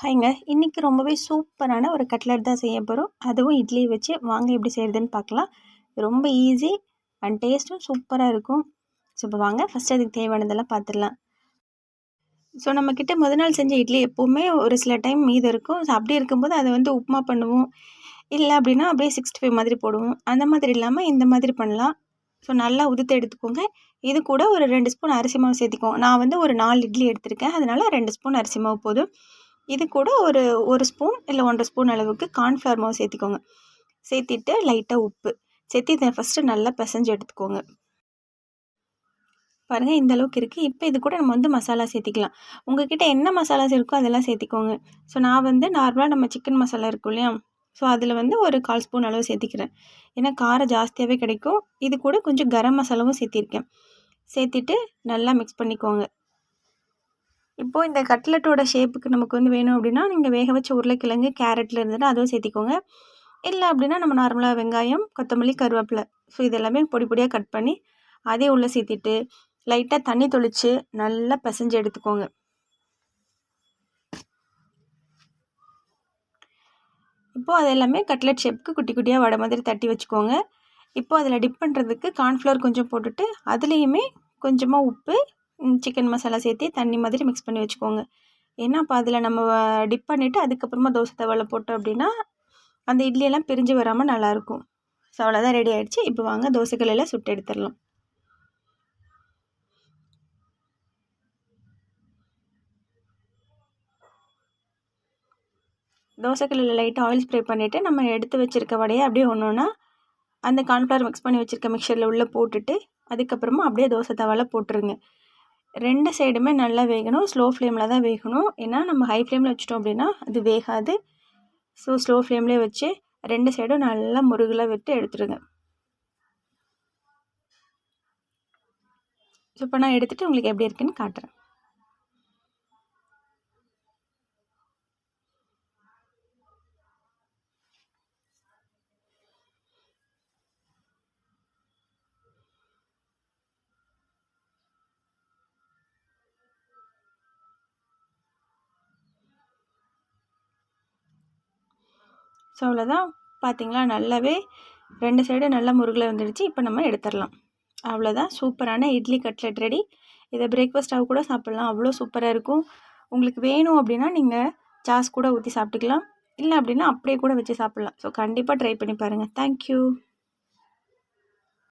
ஹைங்க இன்றைக்கி ரொம்பவே சூப்பரான ஒரு கட்லட் தான் செய்ய போகிறோம் அதுவும் இட்லி வச்சு. வாங்க எப்படி செய்கிறதுன்னு பார்க்கலாம். ரொம்ப ஈஸி அண்ட் டேஸ்ட்டும் சூப்பராக இருக்கும். ஸோ இப்போ வாங்க. ஃபஸ்ட்டு அதுக்கு தேவையானதெல்லாம் பார்த்துடலாம். ஸோ நம்மக்கிட்ட முத நாள் செஞ்ச இட்லி எப்போவுமே ஒரு சில டைம் மீது இருக்கும். ஸோ அப்படி இருக்கும்போது அதை வந்து உப்புமா பண்ணுவோம். இல்லை அப்படின்னா அப்படியே சிக்ஸ்டி ஃபைவ் மாதிரி போடுவோம். அந்த மாதிரி இல்லாமல் இந்த மாதிரி பண்ணலாம். ஸோ நல்லா உதுத்து எடுத்துக்கோங்க. இது கூட ஒரு ரெண்டு ஸ்பூன் அரிசி மாவு சேர்த்திக்கோங்க நான் வந்து ஒரு நாலு இட்லி எடுத்திருக்கேன். அதனால் ரெண்டு ஸ்பூன் அரிசி மாவு போதும். இது கூட ஒரு ஒரு ஸ்பூன் இல்லை ஒன்றரை ஸ்பூன் அளவுக்கு கார்ன்ஃப்ளவர் மாவு சேர்த்திக்கோங்க. சேர்த்திட்டு லைட்டாக உப்பு. சேர்த்து இதை ஃபஸ்ட்டு நல்லா பிசைஞ்சு எடுத்துக்கோங்க. பாருங்கள் இந்த அளவுக்கு இருக்குது இப்போ இது கூட நம்ம வந்து மசாலா சேர்த்திக்கலாம். உங்ககிட்ட என்ன மசாலாஸ் இருக்கோ அதெல்லாம் சேர்த்திக்கோங்க. ஸோ நான் வந்து நார்மலாக நம்ம சிக்கன் மசாலா இருக்கும் இல்லையா? ஸோ அதில் வந்து ஒரு கால் ஸ்பூன் அளவு சேர்த்திக்கிறேன். ஏன்னா காரம் ஜாஸ்தியாகவே கிடைக்கும். இது கூட கொஞ்சம் கரம் மசாலாவும் சேர்த்திருக்கேன். சேர்த்திட்டு நல்லா மிக்ஸ் பண்ணிக்கோங்க. இப்போது இந்த கட்லெட்டோட ஷேப்புக்கு நமக்கு வந்து வேணும் அப்படின்னா நீங்கள் வேக வச்ச உருளைக்கிழங்கு கேரட்டில் இருந்துட்டு அதுவும் சேர்த்திக்கோங்க. இல்லை அப்படின்னா நம்ம நார்மலாக வெங்காயம் கொத்தமல்லி கருவேப்பிலை ஸோ இதெல்லாமே பொடி பொடியாக கட் பண்ணி அதே உள்ளே சேர்த்திட்டு லைட்டாக தண்ணி தொளித்து நல்லா பிசைஞ்சு எடுத்துக்கோங்க. இப்போது அது எல்லாமே கட்லெட் ஷேப்புக்கு குட்டி குட்டியாக வடை மாதிரி தட்டி வச்சுக்கோங்க. இப்போது அதில் டிப் பண்ணுறதுக்கு கார்ன்ஃப்ளவர் கொஞ்சம் போட்டுட்டு அதுலேயுமே கொஞ்சமாக உப்பு சிக்கன் மசாலா சேர்த்து தண்ணி மாதிரி மிக்ஸ் பண்ணி வச்சுக்கோங்க. ஏன்னா அப்போ அதில் நம்ம டிப் பண்ணிவிட்டு அதுக்கப்புறமா தோசை தவளை போட்டோம் அப்படின்னா அந்த இட்லியெல்லாம் பிரிஞ்சு வராமல் நல்லாயிருக்கும். ஸோ அவ்வளோதான் ரெடி ஆகிடுச்சு இப்போ வாங்க தோசைக்கல்லில் சுட்டு எடுத்துடலாம். தோசைக்கல்லில் லைட்டாக ஆயில் ஸ்ப்ரே பண்ணிவிட்டு நம்ம எடுத்து வச்சுருக்க வடையை அப்படியே ஒன்று ஒன்றா அந்த கார்ன்ஃப்ளவர் மிக்ஸ் பண்ணி வச்சுருக்க மிக்சரில் உள்ளே போட்டுட்டு அதுக்கப்புறமா அப்படியே தோசை தவாவில் போட்டுருங்க. ரெண்டு சைடுமே நல்லா வேகணும். ஸ்லோ ஃப்ளேமில் தான் வேகணும். ஏன்னா நம்ம ஹை ஃப்ளேமில் வச்சிட்டோம் அப்படின்னா அது வேகாது. ஸோ ஸ்லோ ஃப்ளேம்லேயே வச்சு ரெண்டு சைடும் நல்லா முருகலாக விட்டு எடுத்துருங்க. ஸோ இப்போ நான் எடுத்துகிட்டு உங்களுக்கு எப்படி இருக்குன்னு காட்டுறேன். ஸோ அவ்வளோதான் பார்த்திங்களா நல்லாவே ரெண்டு சைடும் நல்லா முருகில் வந்துடுச்சு. இப்போ நம்ம எடுத்துடலாம். அவ்வளோதான் சூப்பரான இட்லி கட்லெட் ரெடி. இதை பிரேக்ஃபாஸ்ட்டாக கூட சாப்பிட்லாம். அவ்வளோ சூப்பராக இருக்கும். உங்களுக்கு வேணும் அப்படின்னா நீங்கள் சாஸ் கூட ஊற்றி சாப்பிட்டுக்கலாம். இல்லை அப்படின்னா அப்படியே கூட வச்சு சாப்பிட்லாம். ஸோ கண்டிப்பாக ட்ரை பண்ணி பாருங்கள் தேங்க்யூ